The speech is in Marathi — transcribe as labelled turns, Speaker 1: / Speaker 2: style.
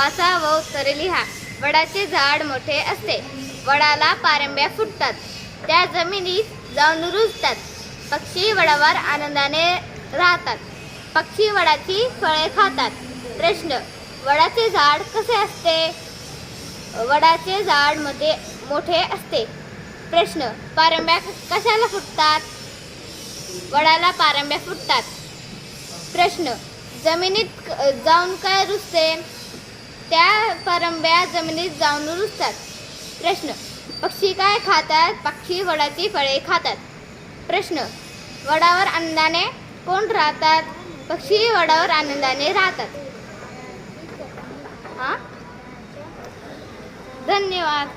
Speaker 1: वाचा व उत्तरे लिहा. वडाचे झाड मोठे असते. वडाला पारंब्या फुटतात. त्या जमिनीत जाऊन रुजतात. पक्षी वडावर आनंदाने राहतात. पक्षी वडाची फळे खातात. प्रश्न वडाचे झाड कसे असते? वडाचे झाडमध्ये मोठे असते. प्रश्न पारंब्या कशाला फुटतात? वडाला पारंब्या फुटतात. प्रश्न जमिनीत क- जाऊन काय रुजते? त्या परंब्या जमिनीत जाऊन रुजतात. प्रश्न पक्षी काय खातात? पक्षी वडाची फळे खातात. प्रश्न वडावर आनंदाने कोण राहतात? पक्षी वडावर आनंदाने राहतात. हा धन्यवाद.